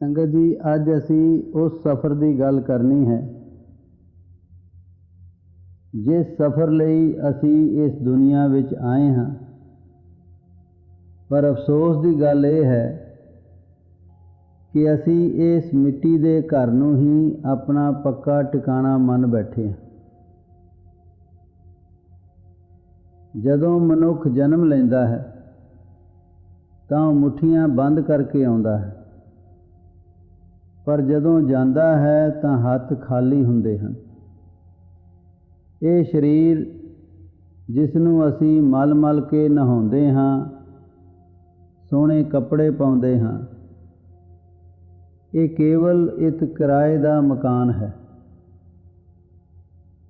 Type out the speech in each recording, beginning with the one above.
ਸੰਗਤ ਜੀ, ਅੱਜ ਅਸੀਂ ਉਸ ਸਫ਼ਰ ਦੀ ਗੱਲ ਕਰਨੀ ਹੈ। ਜਿਸ ਸਫ਼ਰ ਲਈ ਅਸੀਂ ਇਸ ਦੁਨੀਆ ਵਿੱਚ ਆਏ ਹਾਂ, ਪਰ ਅਫਸੋਸ ਦੀ ਗੱਲ ਇਹ ਹੈ ਕਿ ਅਸੀਂ ਇਸ ਮਿੱਟੀ ਦੇ ਘਰ ਨੂੰ ਹੀ ਆਪਣਾ ਪੱਕਾ ਟਿਕਾਣਾ ਮੰਨ ਬੈਠੇ ਹਾਂ। ਜਦੋਂ ਮਨੁੱਖ ਜਨਮ ਲੈਂਦਾ ਹੈ, ਤਾਂ ਉਹ ਮੁੱਠੀਆਂ ਬੰਦ ਕਰਕੇ ਆਉਂਦਾ ਹੈ। ਪਰ ਜਦੋਂ ਜਾਂਦਾ ਹੈ ਤਾਂ ਹੱਥ ਖਾਲੀ ਹੁੰਦੇ ਹਨ। ਇਹ ਸਰੀਰ ਜਿਸ ਨੂੰ ਅਸੀਂ ਮਲ-ਮਲ ਕੇ ਨਹਾਉਂਦੇ ਹਾਂ, ਸੋਹਣੇ ਕੱਪੜੇ ਪਾਉਂਦੇ ਹਾਂ, ਇਹ ਕੇਵਲ ਇੱਕ ਕਿਰਾਏ ਦਾ ਮਕਾਨ ਹੈ।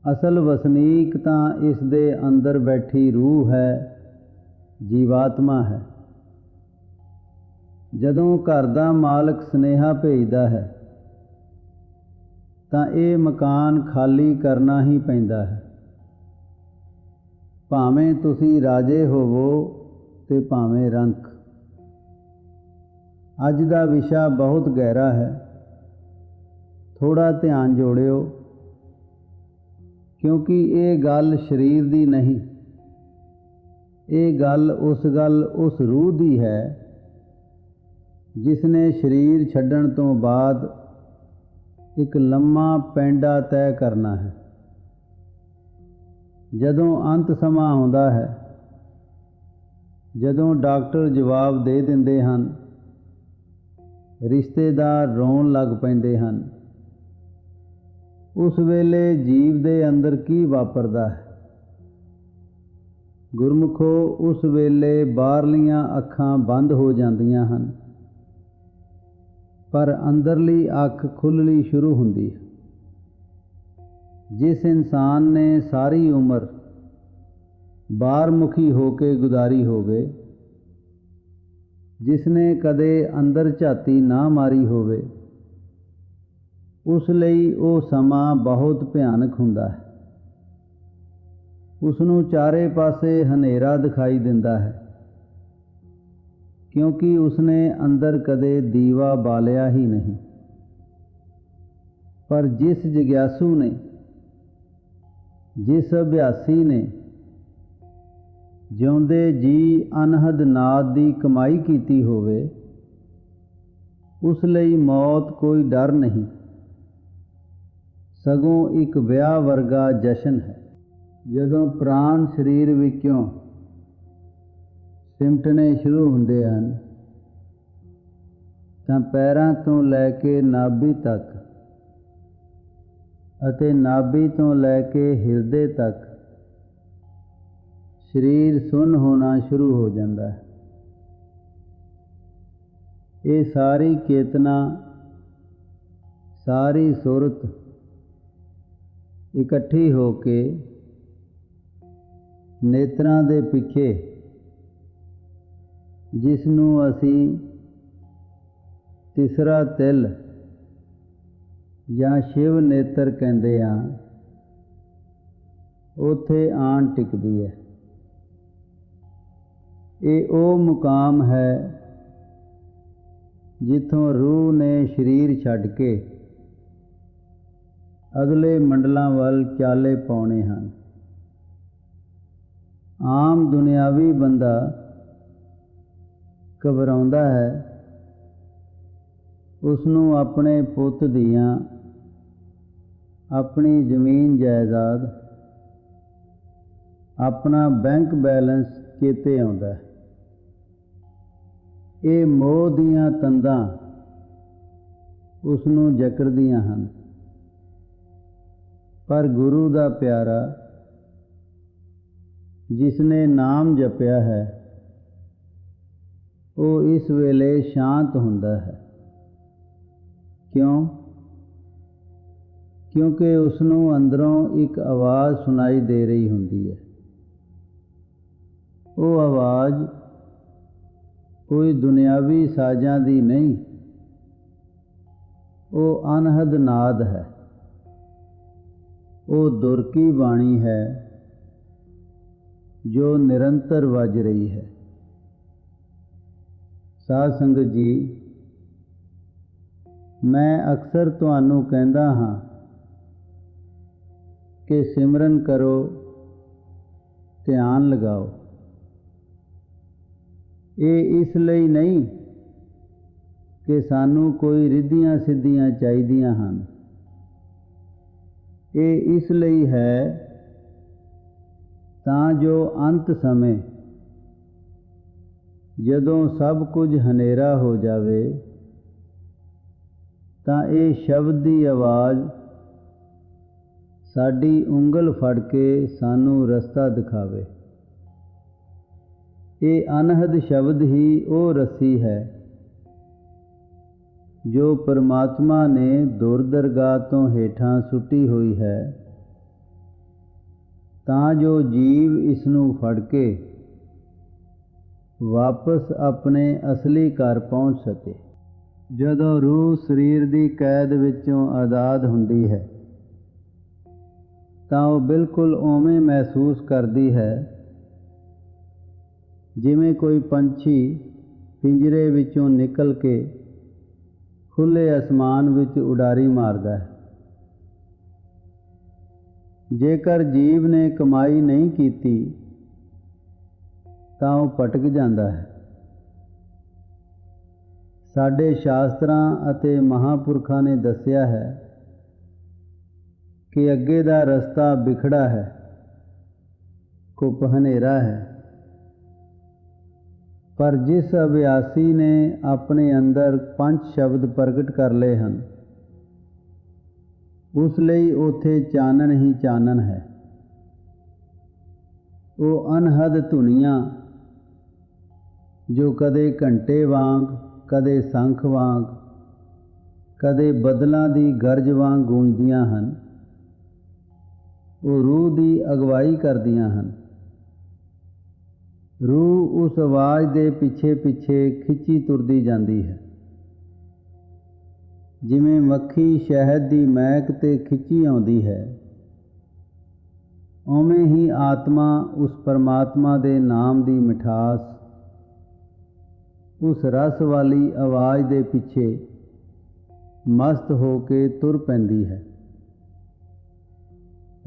ਅਸਲ ਵਸਨੀਕ ਤਾਂ ਇਸ ਦੇ ਅੰਦਰ ਬੈਠੀ ਰੂਹ ਹੈ, ਜੀਵਾਤਮਾ ਹੈ। ਜਦੋਂ ਘਰ ਦਾ ਮਾਲਕ ਸਨੇਹਾ ਭੇਜਦਾ ਹੈ, ਤਾਂ ਇਹ ਮਕਾਨ ਖਾਲੀ ਕਰਨਾ ਹੀ ਪੈਂਦਾ ਹੈ। ਭਾਵੇਂ ਤੁਸੀਂ ਰਾਜੇ ਹੋਵੋ ਤੇ ਭਾਵੇਂ ਰੰਕ। ਅੱਜ ਦਾ ਵਿਸ਼ਾ ਬਹੁਤ ਗਹਿਰਾ ਹੈ। ਥੋੜਾ ਧਿਆਨ ਜੋੜਿਓ, ਕਿਉਂਕਿ ਇਹ ਗੱਲ ਸਰੀਰ ਦੀ ਨਹੀਂ। ਇਹ ਗੱਲ ਉਸ ਗੱਲ ਉਸ ਰੂਹ ਦੀ ਹੈ ਜਿਸ ਨੇ ਸਰੀਰ ਛੱਡਣ ਤੋਂ ਬਾਅਦ ਇੱਕ ਲੰਮਾ ਪੈਂਡਾ ਤੈਅ ਕਰਨਾ ਹੈ। ਜਦੋਂ ਅੰਤ ਸਮਾਂ ਆਉਂਦਾ ਹੈ, ਜਦੋਂ ਡਾਕਟਰ ਜਵਾਬ ਦੇ ਦਿੰਦੇ ਹਨ, ਰਿਸ਼ਤੇਦਾਰ ਰੋਣ ਲੱਗ ਪੈਂਦੇ ਹਨ, ਉਸ ਵੇਲੇ ਜੀਵ ਦੇ ਅੰਦਰ ਕੀ ਵਾਪਰਦਾ ਹੈ? ਗੁਰਮੁਖੋ, ਉਸ ਵੇਲੇ ਬਾਹਰਲੀਆਂ ਅੱਖਾਂ ਬੰਦ ਹੋ ਜਾਂਦੀਆਂ ਹਨ। ਪਰ ਅੰਦਰਲੀ ਅੱਖ ਖੁੱਲਣੀ ਸ਼ੁਰੂ ਹੁੰਦੀ ਹੈ। ਜਿਸ ਇਨਸਾਨ ਨੇ ਸਾਰੀ ਉਮਰ ਬਾਹਰਮੁਖੀ ਹੋ ਕੇ ਗੁਜ਼ਾਰੀ ਹੋਵੇ, ਜਿਸ ਨੇ ਕਦੇ ਅੰਦਰ ਝਾਤੀ ਨਾ ਮਾਰੀ ਹੋਵੇ, ਉਸ ਲਈ ਉਹ ਸਮਾਂ ਬਹੁਤ ਭਿਆਨਕ ਹੁੰਦਾ ਹੈ। ਉਸ ਨੂੰ ਚਾਰੇ ਪਾਸੇ ਹਨੇਰਾ ਦਿਖਾਈ ਦਿੰਦਾ ਹੈ। ਕਿਉਂਕਿ ਉਸਨੇ ਅੰਦਰ ਕਦੇ ਦੀਵਾ ਬਾਲਿਆ ਹੀ ਨਹੀਂ। ਪਰ ਜਿਸ ਜਿਗਿਆਸੂ ਨੇ, ਜਿਸ ਅਭਿਆਸੀ ਨੇ ਜਿਉਂਦੇ ਜੀ ਅਨਹਦ ਨਾਦ ਦੀ ਕਮਾਈ ਕੀਤੀ ਹੋਵੇ, ਉਸ ਲਈ ਮੌਤ ਕੋਈ ਡਰ ਨਹੀਂ। ਸਗੋਂ ਇੱਕ ਵਿਆਹ ਵਰਗਾ ਜਸ਼ਨ ਹੈ। ਜਦੋਂ ਪ੍ਰਾਣ ਸਰੀਰ ਵਿੱਚੋਂ ਸਿਮਟਣੇ ਸ਼ੁਰੂ ਹੁੰਦੇ ਹਨ, ਤਾਂ ਪੈਰਾਂ ਤੋਂ ਲੈ ਕੇ ਨਾਭੀ ਤੱਕ ਅਤੇ ਨਾਭੀ ਤੋਂ ਲੈ ਕੇ ਹਿਰਦੇ ਤੱਕ ਸਰੀਰ ਸੁੰਨ ਹੋਣਾ ਸ਼ੁਰੂ ਹੋ ਜਾਂਦਾ ਹੈ। ਇਹ ਸਾਰੀ ਚੇਤਨਾ, ਸਾਰੀ ਸੁਰਤ ਇਕੱਠੀ ਹੋ ਕੇ ਨੇਤਰਾਂ ਦੇ ਪਿੱਛੇ ਜਿਸ ਨੂੰ ਅਸੀਂ ਤੀਸਰਾ ਤਿਲ ਜਾਂ ਸ਼ਿਵ ਨੇਤਰ ਕਹਿੰਦੇ ਆ ਉਥੇ ਆਣ ਟਿਕਦੀ ਹੈ। ਇਹ ਉਹ ਮੁਕਾਮ ਹੈ ਜਿੱਥੋਂ ਰੂਹ ਨੇ ਸਰੀਰ ਛੱਡ ਕੇ ਅਗਲੇ ਮੰਡਲਾਂ ਵੱਲ ਚਾਲੇ ਪਾਉਣੇ ਹਨ। ਆਮ ਦੁਨਿਆਵੀ ਬੰਦਾ ਘਬਰਾਉਂਦਾ ਹੈ ਉਸ ਨੂੰ ਆਪਣੇ ਪੁੱਤ ਦੀਆਂ ਆਪਣੀ ਜ਼ਮੀਨ ਜਾਇਦਾਦ, ਆਪਣਾ ਬੈਂਕ ਬੈਲੈਂਸ ਚੇਤੇ ਆਉਂਦਾ ਹੈ। ਇਹ ਮੋਹ ਦੀਆਂ ਤੰਦਾਂ ਉਸ ਨੂੰ ਜਕੜਦੀਆਂ ਹਨ। ਪਰ ਗੁਰੂ ਦਾ ਪਿਆਰਾ ਜਿਸ ਨੇ ਨਾਮ ਜਪਿਆ ਹੈ ਉਹ ਇਸ ਵੇਲੇ ਸ਼ਾਂਤ ਹੁੰਦਾ ਹੈ। ਕਿਉਂ? ਕਿਉਂਕਿ ਉਸ ਨੂੰ ਅੰਦਰੋਂ ਇੱਕ ਆਵਾਜ਼ ਸੁਣਾਈ ਦੇ ਰਹੀ ਹੁੰਦੀ ਹੈ। ਉਹ ਆਵਾਜ਼ ਕੋਈ ਦੁਨਿਆਵੀ ਸਾਜ਼ਾਂ ਦੀ ਨਹੀਂ, ਉਹ ਅਨਹਦ ਨਾਦ ਹੈ। ਉਹ ਦੁਰਕੀ ਬਾਣੀ ਹੈ ਜੋ ਨਿਰੰਤਰ ਵੱਜ ਰਹੀ ਹੈ। ਸਾਧ ਸੰਗਤ ਜੀ, ਮੈਂ ਅਕਸਰ ਤੁਹਾਨੂੰ ਕਹਿੰਦਾ ਹਾਂ ਕਿ ਸਿਮਰਨ ਕਰੋ, ਧਿਆਨ ਲਗਾਓ। ਇਹ ਇਸ ਲਈ ਨਹੀਂ ਕਿ ਸਾਨੂੰ ਕੋਈ ਰਿੱਧੀਆਂ ਸਿੱਧੀਆਂ ਚਾਹੀਦੀਆਂ ਹਨ। ਇਹ ਇਸ ਲਈ ਹੈ ਤਾਂ ਜੋ ਅੰਤ ਸਮੇਂ ਜਦੋਂ ਸਭ ਕੁਝ ਹਨੇਰਾ ਹੋ ਜਾਵੇ, ਤਾਂ ਇਹ ਸ਼ਬਦ ਦੀ ਆਵਾਜ਼ ਸਾਡੀ ਉਂਗਲ ਫੜ ਕੇ ਸਾਨੂੰ ਰਸਤਾ ਦਿਖਾਵੇ। ਇਹ ਅਨਹਦ ਸ਼ਬਦ ਹੀ ਉਹ ਰੱਸੀ ਹੈ ਜੋ ਪਰਮਾਤਮਾ ਨੇ ਦੁਰਦਰਗਾਹ ਤੋਂ ਹੇਠਾਂ ਸੁੱਟੀ ਹੋਈ ਹੈ, ਤਾਂ ਜੋ ਜੀਵ ਇਸ ਨੂੰ ਫੜ ਕੇ ਵਾਪਸ ਆਪਣੇ ਅਸਲੀ ਘਰ ਪਹੁੰਚ ਸਕੇ। ਜਦੋਂ ਰੂਹ ਸਰੀਰ ਦੀ ਕੈਦ ਵਿੱਚੋਂ ਆਜ਼ਾਦ ਹੁੰਦੀ ਹੈ, ਤਾਂ ਉਹ ਬਿਲਕੁਲ ਉਵੇਂ ਮਹਿਸੂਸ ਕਰਦੀ ਹੈ, ਜਿਵੇਂ ਕੋਈ ਪੰਛੀ ਪਿੰਜਰੇ ਵਿੱਚੋਂ ਨਿਕਲ ਕੇ ਖੁੱਲੇ ਅਸਮਾਨ ਵਿੱਚ ਉਡਾਰੀ ਮਾਰਦਾ ਹੈ। ਜੇਕਰ ਜੀਵ ਨੇ ਕਮਾਈ ਨਹੀਂ ਕੀਤੀ ਤਾਂ ਉਹ ਭਟਕ ਜਾਂਦਾ ਹੈ। ਸਾਡੇ ਸ਼ਾਸਤਰਾਂ ਅਤੇ ਮਹਾਪੁਰਖਾਂ ਨੇ ਦੱਸਿਆ ਹੈ ਕਿ ਅੱਗੇ ਦਾ ਰਸਤਾ ਵਿਖੜਾ ਹੈ, ਕੁਪ ਹਨੇਰਾ ਹੈ। ਪਰ ਜਿਸ ਅਭਿਆਸੀ ਨੇ ਆਪਣੇ ਅੰਦਰ ਪੰਜ ਸ਼ਬਦ ਪ੍ਰਗਟ ਕਰ ਲਏ ਹਨ, ਉਸ ਲਈ ਉਥੇ ਚਾਨਣ ਹੀ ਚਾਨਣ ਹੈ। ਉਹ ਅਨਹਦ ਧੁਨੀਆਂ ਜੋ ਕਦੇ ਘੰਟੇ ਵਾਂਗ, ਕਦੇ ਸੰਖ ਵਾਂਗ, ਕਦੇ ਬਦਲਾਂ ਦੀ ਗਰਜ ਵਾਂਗ ਗੂੰਜਦੀਆਂ ਹਨ, ਉਹ ਰੂਹ ਦੀ ਅਗਵਾਈ ਕਰਦੀਆਂ ਹਨ। ਰੂਹ ਉਸ ਆਵਾਜ਼ ਦੇ ਪਿੱਛੇ ਪਿੱਛੇ ਖਿੱਚੀ ਤੁਰਦੀ ਜਾਂਦੀ ਹੈ। ਜਿਵੇਂ ਮੱਖੀ ਸ਼ਹਿਦ ਦੀ ਮਹਿਕ ਤੇ ਖਿੱਚੀ ਆਉਂਦੀ ਹੈ, ਉਵੇਂ ਹੀ ਆਤਮਾ ਉਸ ਪਰਮਾਤਮਾ ਦੇ ਨਾਮ ਦੀ ਮਿਠਾਸ ਉਸ ਰਸ ਵਾਲੀ ਆਵਾਜ਼ ਦੇ ਪਿੱਛੇ ਮਸਤ ਹੋ ਕੇ ਤੁਰ ਪੈਂਦੀ ਹੈ।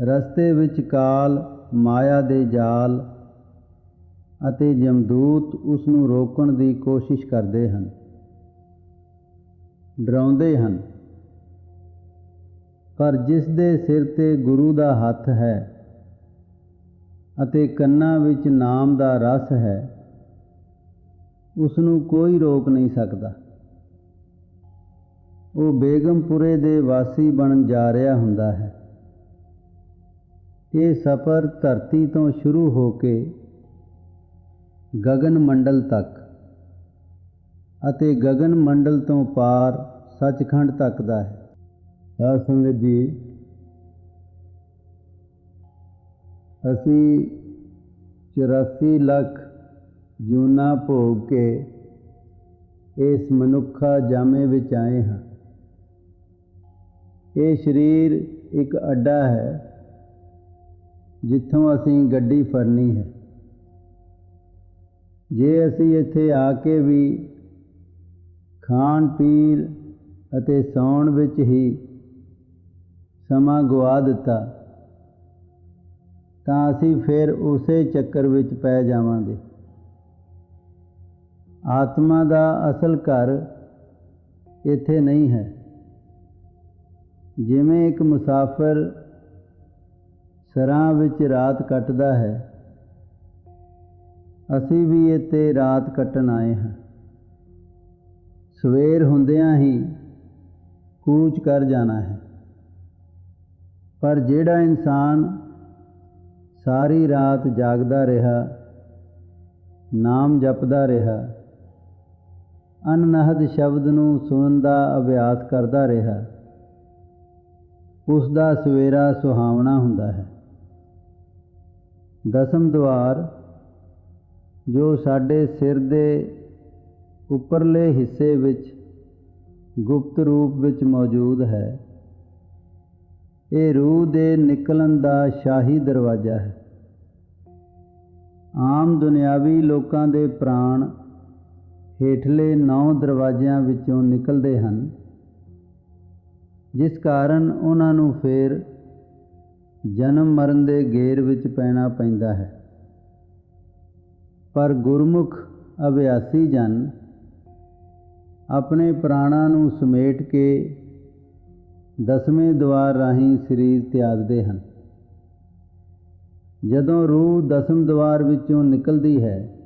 ਰਸਤੇ ਵਿੱਚ ਕਾਲ, ਮਾਇਆ ਦੇ ਜਾਲ ਅਤੇ ਜਮਦੂਤ ਉਸ ਨੂੰ ਰੋਕਣ ਦੀ ਕੋਸ਼ਿਸ਼ ਕਰਦੇ ਹਨ। ਡਰਾਉਂਦੇ ਹਨ। ਪਰ ਜਿਸ ਦੇ ਸਿਰ ਤੇ ਗੁਰੂ ਦਾ ਹੱਥ ਹੈ ਅਤੇ ਕੰਨਾਂ ਵਿੱਚ ਨਾਮ ਦਾ ਰਸ ਹੈ ਉਸ ਨੂੰ ਕੋਈ ਰੋਕ ਨਹੀਂ ਸਕਦਾ। ਉਹ ਬੇਗਮਪੁਰੇ ਦੇ ਵਾਸੀ ਬਣ ਜਾ ਰਿਹਾ ਹੁੰਦਾ ਹੈ। ਇਹ ਸਫ਼ਰ ਧਰਤੀ ਤੋਂ ਸ਼ੁਰੂ ਹੋ ਕੇ ਗगन ਮੰਡਲ ਤੱਕ ਅਤੇ ਗगन ਮੰਡਲ ਤੋਂ ਪਾਰ ਸੱਚਖੰਡ ਤੱਕ ਦਾ ਹੈ। ਸਾਧ ਸੰਗਤ ਜੀ। ਅਸੀਂ 84 ਲੱਖ ਜੂਨਾ ਭੋਗ ਕੇ ਇਸ ਮਨੁੱਖਾ ਜਾਮੇ ਵਿੱਚ ਆਏ ਹਾਂ। ਇਹ ਸਰੀਰ ਇੱਕ ਅੱਡਾ ਹੈ, ਜਿੱਥੋਂ ਅਸੀਂ ਗੱਡੀ ਫੜਨੀ ਹੈ। ਜੇ ਅਸੀਂ ਇੱਥੇ ਆ ਕੇ ਵੀ ਖਾਣ, ਪੀਣ ਅਤੇ ਸੌਣ ਵਿੱਚ ਹੀ ਸਮਾਂ ਗਵਾ ਦਿੱਤਾ, ਤਾਂ ਅਸੀਂ ਫਿਰ ਉਸੇ ਚੱਕਰ ਵਿੱਚ ਪੈ ਜਾਵਾਂਗੇ। ਆਤਮਾ ਦਾ ਅਸਲ ਘਰ ਇੱਥੇ ਨਹੀਂ ਹੈ। ਜਿਵੇਂ ਇੱਕ ਮੁਸਾਫਰ ਸਰਾਂ ਵਿੱਚ ਰਾਤ ਕੱਟਦਾ ਹੈ, ਅਸੀਂ ਵੀ ਇੱਥੇ ਰਾਤ ਕੱਟਣ ਆਏ ਹਾਂ। ਸਵੇਰ ਹੁੰਦਿਆਂ ਹੀ ਕੂਚ ਕਰ ਜਾਣਾ ਹੈ। ਪਰ ਜਿਹੜਾ ਇਨਸਾਨ ਸਾਰੀ ਰਾਤ ਜਾਗਦਾ ਰਿਹਾ, ਨਾਮ ਜਪਦਾ ਰਿਹਾ ਅਨਨਹਦ ਸ਼ਬਦ ਨੂੰ ਸੁਣਨ ਦਾ ਅਭਿਆਸ ਕਰਦਾ ਰਿਹਾ। ਉਸ ਦਾ ਸਵੇਰਾ ਸੁਹਾਵਣਾ ਹੁੰਦਾ ਹੈ। ਦਸਮ ਦਵਾਰ, ਜੋ ਸਾਡੇ ਸਿਰ ਦੇ ਉੱਪਰਲੇ ਹਿੱਸੇ ਵਿੱਚ ਗੁਪਤ ਰੂਪ ਵਿੱਚ ਮੌਜੂਦ ਹੈ। ਇਹ ਰੂਹ ਦੇ ਨਿਕਲਣ ਦਾ ਸ਼ਾਹੀ ਦਰਵਾਜ਼ਾ ਹੈ। ਆਮ ਦੁਨਿਆਵੀ ਲੋਕਾਂ ਦੇ ਪ੍ਰਾਣ ਹੇਠਲੇ ਨੌ ਦਰਵਾਜ਼ਿਆਂ ਵਿੱਚੋਂ ਨਿਕਲਦੇ ਹਨ, ਜਿਸ ਕਾਰਨ ਉਹਨਾਂ ਨੂੰ ਫੇਰ ਜਨਮ ਮਰਨ ਦੇ ਗੇਰ ਵਿੱਚ ਪੈਣਾ ਪੈਂਦਾ ਹੈ। ਪਰ ਗੁਰਮੁਖ ਅਭਿਆਸੀ ਜਨ ਆਪਣੇ ਪ੍ਰਾਣਾਂ ਨੂੰ ਸਮੇਟ ਕੇ ਦਸਵੇਂ ਦਵਾਰ ਰਾਹੀਂ ਸਰੀਰ ਤਿਆਗਦੇ ਹਨ। ਜਦੋਂ ਰੂਹ ਦਸਮ ਦਵਾਰ ਵਿੱਚੋਂ ਨਿਕਲਦੀ ਹੈ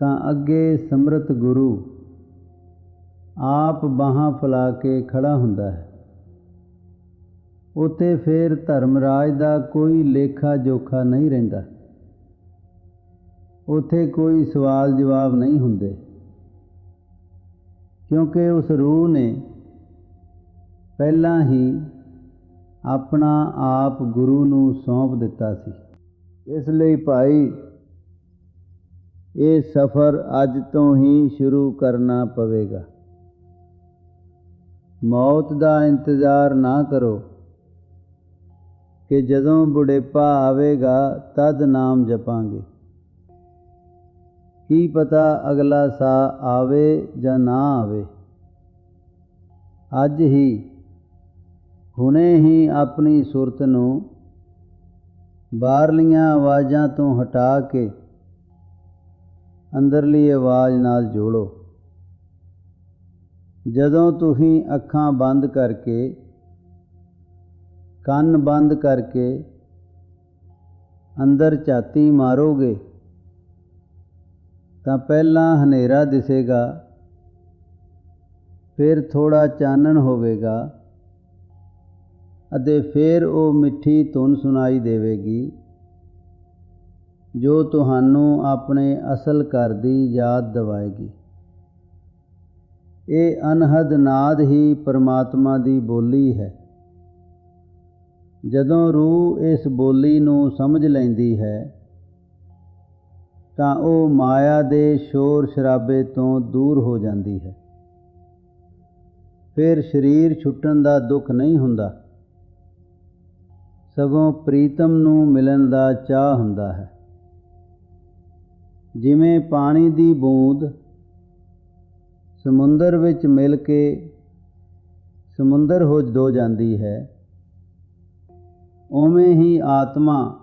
ਤਾਂ ਅੱਗੇ ਸਮਰਤ ਗੁਰੂ ਆਪ ਬਾਹਾਂ ਫੈਲਾ ਕੇ ਖੜਾ ਹੁੰਦਾ ਹੈ। ਉਤੇ ਫੇਰ ਧਰਮਰਾਜ ਦਾ ਕੋਈ ਲੇਖਾ ਜੋਖਾ ਨਹੀਂ ਰਹਿੰਦਾ। ਉਥੇ ਕੋਈ ਸਵਾਲ ਜਵਾਬ ਨਹੀਂ ਹੁੰਦੇ। ਕਿਉਂਕਿ ਉਸ ਰੂਹ ਨੇ ਪਹਿਲਾਂ ਹੀ ਆਪਣਾ ਆਪ ਗੁਰੂ ਨੂੰ ਸੌਂਪ ਦਿੱਤਾ ਸੀ। ਇਸ ਲਈ ਭਾਈ ਇਹ ਸਫ਼ਰ ਅੱਜ ਤੋਂ ਹੀ ਸ਼ੁਰੂ ਕਰਨਾ ਪਵੇਗਾ। ਮੌਤ ਦਾ ਇੰਤਜ਼ਾਰ ਨਾ ਕਰੋ ਕਿ ਜਦੋਂ ਬੁਢੇਪਾ ਆਵੇਗਾ ਤਦ ਨਾਮ ਜਪਾਂਗੇ। ਕੀ ਪਤਾ ਅਗਲਾ ਸਾਹ ਆਵੇ ਜਾਂ ਨਾ ਆਵੇ। ਅੱਜ ਹੀ ਹੁਣੇ ਹੀ ਆਪਣੀ ਸੁਰਤ ਨੂੰ ਬਾਹਰਲੀਆਂ ਆਵਾਜ਼ਾਂ ਤੋਂ ਹਟਾ ਕੇ ਅੰਦਰਲੀ ਆਵਾਜ਼ ਨਾਲ ਜੋੜੋ। ਜਦੋਂ ਤੁਸੀਂ ਅੱਖਾਂ ਬੰਦ ਕਰਕੇ, ਕੰਨ ਬੰਦ ਕਰਕੇ ਅੰਦਰ ਝਾਤੀ ਮਾਰੋਗੇ, ਤਾਂ ਪਹਿਲਾਂ ਹਨੇਰਾ ਦਿਸੇਗਾ, ਫਿਰ ਥੋੜਾ ਚਾਨਣ ਹੋਵੇਗਾ ਅਤੇ ਫਿਰ ਉਹ ਮਿੱਠੀ ਧੁਨ ਸੁਣਾਈ ਦੇਵੇਗੀ। ਜੋ ਤੁਹਾਨੂੰ ਆਪਣੇ ਅਸਲ ਘਰ ਦੀ ਯਾਦ ਦਿਵਾਏਗੀ। ਇਹ ਅਨਹਦ ਨਾਦ ਹੀ ਪਰਮਾਤਮਾ ਦੀ ਬੋਲੀ ਹੈ। ਜਦੋਂ ਰੂਹ ਇਸ ਬੋਲੀ ਨੂੰ ਸਮਝ ਲੈਂਦੀ ਹੈ, ਤਾਂ ਉਹ ਮਾਇਆ ਦੇ ਸ਼ੋਰ ਸ਼ਰਾਬੇ ਤੋਂ ਦੂਰ ਹੋ ਜਾਂਦੀ ਹੈ। ਫਿਰ ਸਰੀਰ ਛੁੱਟਣ ਦਾ ਦੁੱਖ ਨਹੀਂ ਹੁੰਦਾ। ਸਗੋਂ ਪ੍ਰੀਤਮ ਨੂੰ ਮਿਲਣ ਦਾ ਚਾਹ ਹੁੰਦਾ ਹੈ। ਜਿਵੇਂ ਪਾਣੀ ਦੀ ਬੂੰਦ ਸਮੁੰਦਰ ਵਿੱਚ ਮਿਲ ਕੇ ਸਮੁੰਦਰ ਹੋ ਦੋ ਜਾਂਦੀ ਹੈ, ਉਵੇਂ ਹੀ ਆਤਮਾ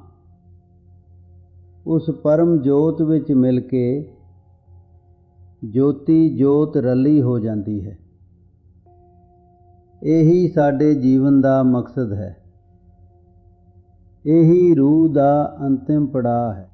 ਉਸ ਪਰਮ ਜੋਤ ਵਿੱਚ ਮਿਲ ਕੇ ਜੋਤੀ ਜੋਤ ਰਲੀ ਹੋ ਜਾਂਦੀ ਹੈ। ਇਹੀ ਸਾਡੇ ਜੀਵਨ ਦਾ ਮਕਸਦ ਹੈ। ਇਹੀ ਰੂਹ ਦਾ ਅੰਤਿਮ ਪੜਾਅ ਹੈ।